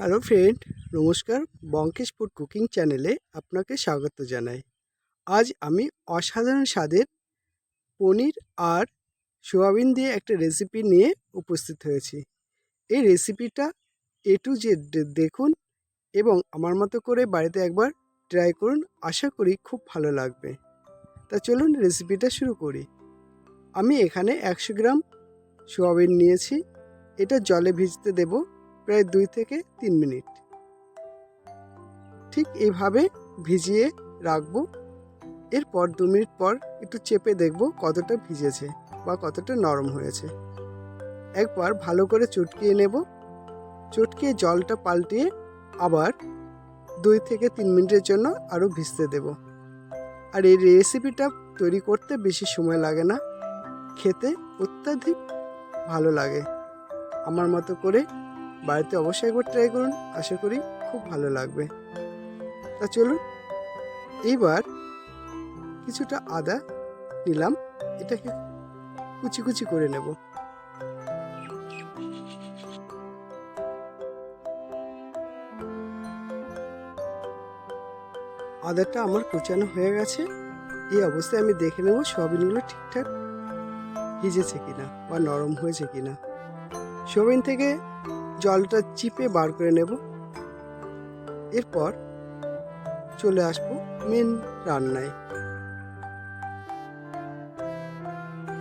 Hello friend, নমস্কার Byomkesh food cooking চ্যানেলে আপনাকে স্বাগত জানাই। আজ আমি অসাধারণ স্বাদের পনির আর সোয়াবিন দিয়ে একটা রেসিপি নিয়ে উপস্থিত হয়েছি। এই রেসিপিটা এ টু জেড দেখুন এবং আমার মতো করে বাড়িতে একবার ট্রাই করুন, আশা করি খুব ভালো লাগবে। তা চলুন রেসিপিটা শুরু করি। আমি এখানে একশো গ্রাম সোয়াবিন নিয়েছি। এটা জলে ভিজতে দেবো। প্রায় দুই থেকে তিন মিনিট। ঠিক এইভাবে ভিজিয়ে রাখব। এরপর দু মিনিট পর একটু চেপে দেখব কতটা ভিজেছে বা কতটা নরম হয়েছে। একবার ভালো করে চটকিয়ে নেব। চটকিয়ে জলটা পাল্টিয়ে আবার দুই থেকে তিন মিনিটের জন্য আরও ভিজতে দেব। আর এই রেসিপিটা তৈরি করতে বেশি সময় লাগে না। খেতে অত্যাধিক ভালো লাগে। আমার মতো করে বাড়িতে অবশ্যই একবার ট্রাই করুন, আশা করি খুব ভালো লাগবে। তা চলুন, এইবার কিছুটা আদা নিলাম, এটাকে কুচি কুচি করে নেব। আদাটা আমার কুচানো হয়ে গেছে, এই অবস্থায় আমি দেখে নেব সয়াবিনগুলো ঠিকঠাক ভিজেছে কিনা বা নরম হয়েছে কিনা। সোয়াবিন থেকে জলটা চিপে বার করে নেব। এরপর চলে আসব মেন রান্নায়।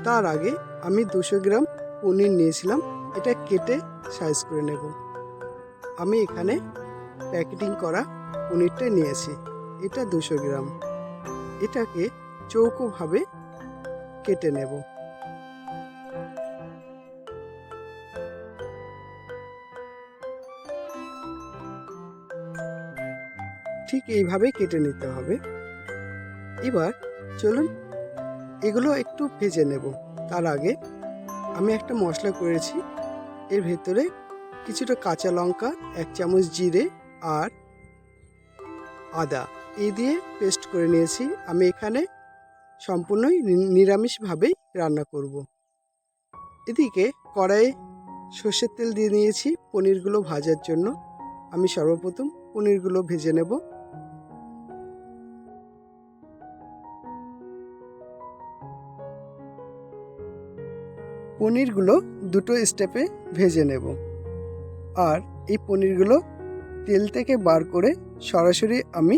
তার আগে আমি দুশো গ্রাম পনির নিয়েছিলাম, এটা কেটে সাইজ করে নেব। আমি এখানে প্যাকেটিং করা পনিরটা নিয়েছি, এটা দুশো গ্রাম। এটাকে চৌকোভাবে কেটে নেব। ঠিক এইভাবে কেটে নিতে হবে। এবার চলুন এগুলো একটু ভেজে নেব। তার আগে আমি একটা মশলা করেছি। এর ভেতরে কিছুটা কাঁচা লঙ্কা, এক চামচ জিরে আর আদা। এই দিয়ে পেস্ট করে নিয়েছি। আমি এখানে সম্পূর্ণই নিরামিষভাবেই রান্না করব। এদিকে কড়াইয়ে সর্ষের তেল দিয়ে নিয়েছি পনিরগুলো ভাজার জন্য। আমি সর্বপ্রথম পনিরগুলো ভেজে নেব। পনিরগুলো দুটো স্টেপে ভেজে নেব। আর এই পনিরগুলো তেল থেকে বার করে সরাসরি আমি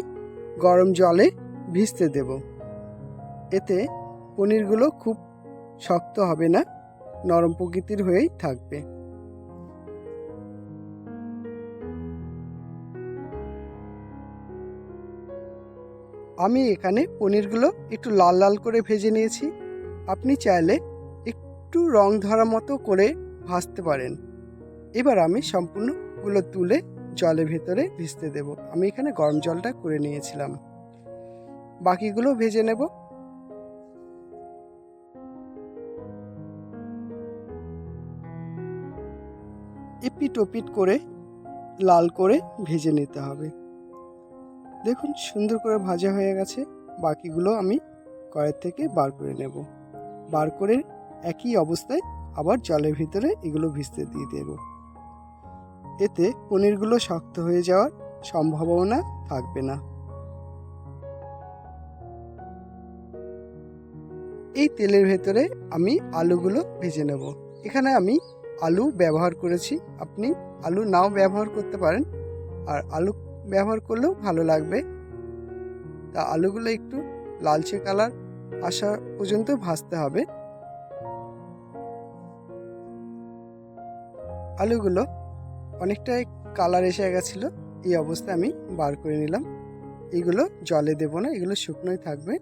গরম জলে ভিজতে দেব। এতে পনিরগুলো খুব শক্ত হবে না, নরম প্রকৃতির হয়েই থাকবে। আমি এখানে পনিরগুলো একটু লাল লাল করে ভেজে নিয়েছি। আপনি চাইলে একটু রং ধরা মতো করে ভাজতে পারেন। এবার আমি সম্পূর্ণগুলো তুলে জলের ভেতরে ভিজতে দেব। আমি এখানে গরম জলটা করে নিয়েছিলাম। বাকিগুলো ভেজে নেব। এপিট ওপিট করে লাল করে ভেজে নিতে হবে। দেখুন, সুন্দর করে ভাজা হয়ে গেছে। বাকিগুলো আমি কড়াই থেকে বার করে নেব। বার করে একই অবস্থায় আবার জলের ভিতরে এগুলো ভিজতে দিয়ে দেব। এতে পনিরগুলো শক্ত হয়ে যাওয়ার সম্ভাবনা থাকবে না। এই তেলের ভেতরে আমি আলুগুলো ভেজে নেব। এখানে আমি আলু ব্যবহার করেছি। আপনি আলু নাও ব্যবহার করতে পারেন। আর আলু ব্যবহার করলেও ভালো লাগবে। তা আলুগুলো একটু লালচে কালার আসা পর্যন্ত ভাজতে হবে। আলুগুলো অনেকটাই কালার এসে গেছিল। এই অবস্থায় আমি বার করে নিলাম। এগুলো জলে দেব না, এগুলো শুকনোই থাকবে।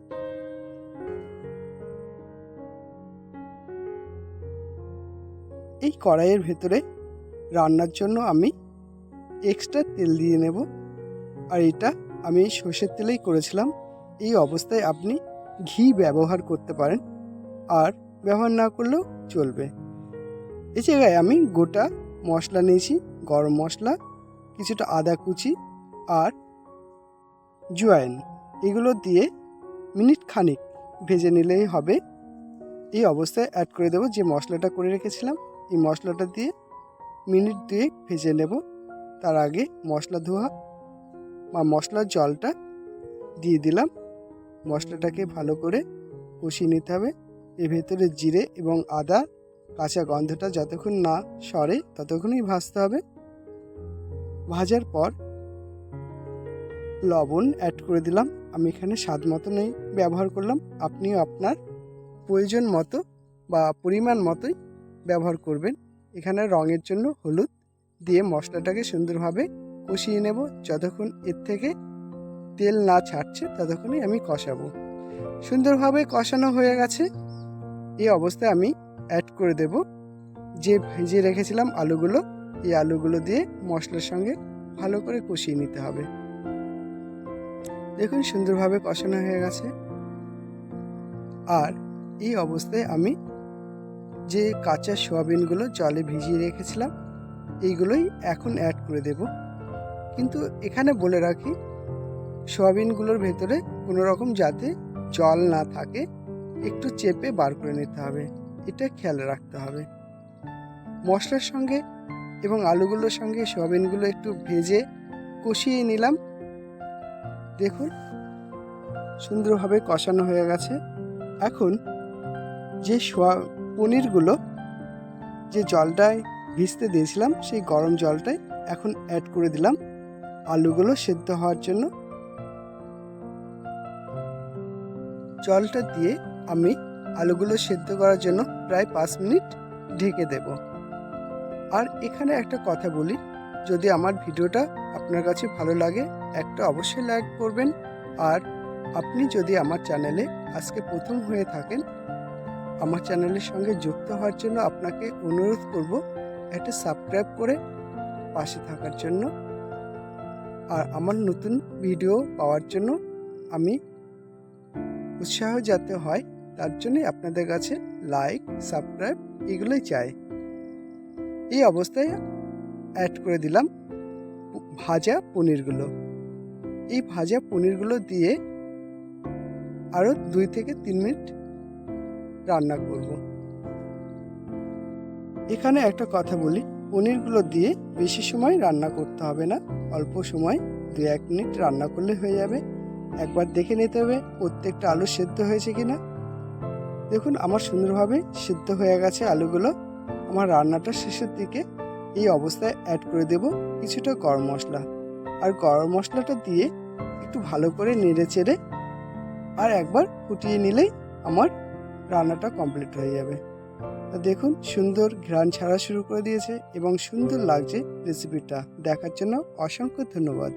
এই কড়াইয়ের ভেতরে রান্নার জন্য আমি এক্সট্রা তেল দিয়ে নেব। আর এটা আমি সর্ষের তেলেই করেছিলাম। এই অবস্থায় আপনি ঘি ব্যবহার করতে পারেন আর ব্যবহার না করলেও চলবে। এই জায়গায় আমি গোটা মশলা নিয়েছি, গরম মশলা, কিছুটা আদা কুচি আর জোয়াইন। এগুলো দিয়ে মিনিট খানিক ভেজে নিলেই হবে। এই অবস্থায় অ্যাড করে দেবো যে মশলাটা করে রেখেছিলাম, এই মশলাটা দিয়ে মিনিট দুয়েক ভেজে নেব। তার আগে মশলা ধোয়া বা মশলার জলটা দিয়ে দিলাম। মশলাটাকে ভালো করে কষিয়ে নিতে হবে। এর ভেতরে জিরে এবং আদা কাঁচা গন্ধটা যতক্ষণ না সরে ততক্ষণই ভাজতে হবে। ভাজার পর লবণ অ্যাড করে দিলাম। আমি এখানে স্বাদ মতনই ব্যবহার করলাম। আপনিও আপনার প্রয়োজন মতো বা পরিমাণ মতোই ব্যবহার করবেন। এখানে রঙের জন্য হলুদ দিয়ে মশলাটাকে সুন্দরভাবে কষিয়ে নেব। যতক্ষণ এর থেকে তেল না ছাড়ছে ততক্ষণই আমি কষাবো। সুন্দরভাবে কষানো হয়ে গেছে। এই অবস্থায় আমি অ্যাড করে দেব। যে ভেজে রেখেছিলাম আলুগুলো, এই আলুগুলো দিয়ে মশলার সঙ্গে ভালো করে কষিয়ে নিতে হবে। দেখুন সুন্দরভাবে কষানো হয়ে গেছে। আর এই অবস্থায় আমি যে কাঁচা সোয়াবিনগুলো জলে ভিজিয়ে রেখেছিলাম, এইগুলোই এখন অ্যাড করে দেব। কিন্তু এখানে বলে রাখি, সোয়াবিনগুলোর ভেতরে কোনো রকম যাতে জল না থাকে, একটু চেপে বার করে নিতে হবে। এটা খেয়াল রাখতে হবে। মশলার সঙ্গে এবং আলুগুলোর সঙ্গে সোয়াবিনগুলো একটু ভেজে কষিয়ে নিলাম। দেখুন, সুন্দরভাবে কষানো হয়ে গেছে। এখন যে সোয়া পনিরগুলো, যে জলটায় ভিজতে দিয়েছিলাম, সেই গরম জলটাই এখন অ্যাড করে দিলাম আলুগুলো সেদ্ধ হওয়ার জন্য। জলটা দিয়ে আমি আলুগুলো সেদ্ধ করার জন্য প্রায় পাঁচ মিনিট ঢেকে দেব। আর এখানে একটা কথা বলি, যদি আমার ভিডিওটা আপনার কাছে ভালো লাগে, একটা অবশ্যই লাইক করবেন। আর আপনি যদি আমার চ্যানেলে আজকে প্রথম হয়ে থাকেন, আমার চ্যানেলের সঙ্গে যুক্ত হওয়ার জন্য আপনাকে অনুরোধ করব, একটা সাবস্ক্রাইব করে পাশে থাকার জন্য। আর আমার নতুন ভিডিও পাওয়ার জন্য আমি উৎসাহ যাতে হয় তার জন্যই আপনাদের কাছে লাইক সাবস্ক্রাইব এগুলোই চাই। এই অবস্থায় অ্যাড করে দিলাম ভাজা পনিরগুলো। এই ভাজা পনিরগুলো দিয়ে আরও দুই থেকে তিন মিনিট রান্না করব। এখানে একটা কথা বলি, পনিরগুলো দিয়ে বেশি সময় রান্না করতে হবে না, অল্প সময় দু এক মিনিট রান্না করলে হয়ে যাবে। একবার দেখে নিতে হবে প্রত্যেকটা আলু সেদ্ধ হয়েছে কিনা। দেখুন, আমার সুন্দরভাবে সিদ্ধ হয়ে গেছে আলুগুলো। আমার রান্নাটা শেষের দিকে এই অবস্থায় অ্যাড করে দেব কিছুটা গরম মশলা। আর গরম মশলাটা দিয়ে একটু ভালো করে নেড়ে চেড়ে আর একবার ফুটিয়ে নিলেই আমার রান্নাটা কমপ্লিট হয়ে যাবে। দেখুন, সুন্দর ঘ্রাণ ছাড়া শুরু করে দিয়েছে এবং সুন্দর লাগছে রেসিপিটা দেখার জন্য অসংখ্য ধন্যবাদ।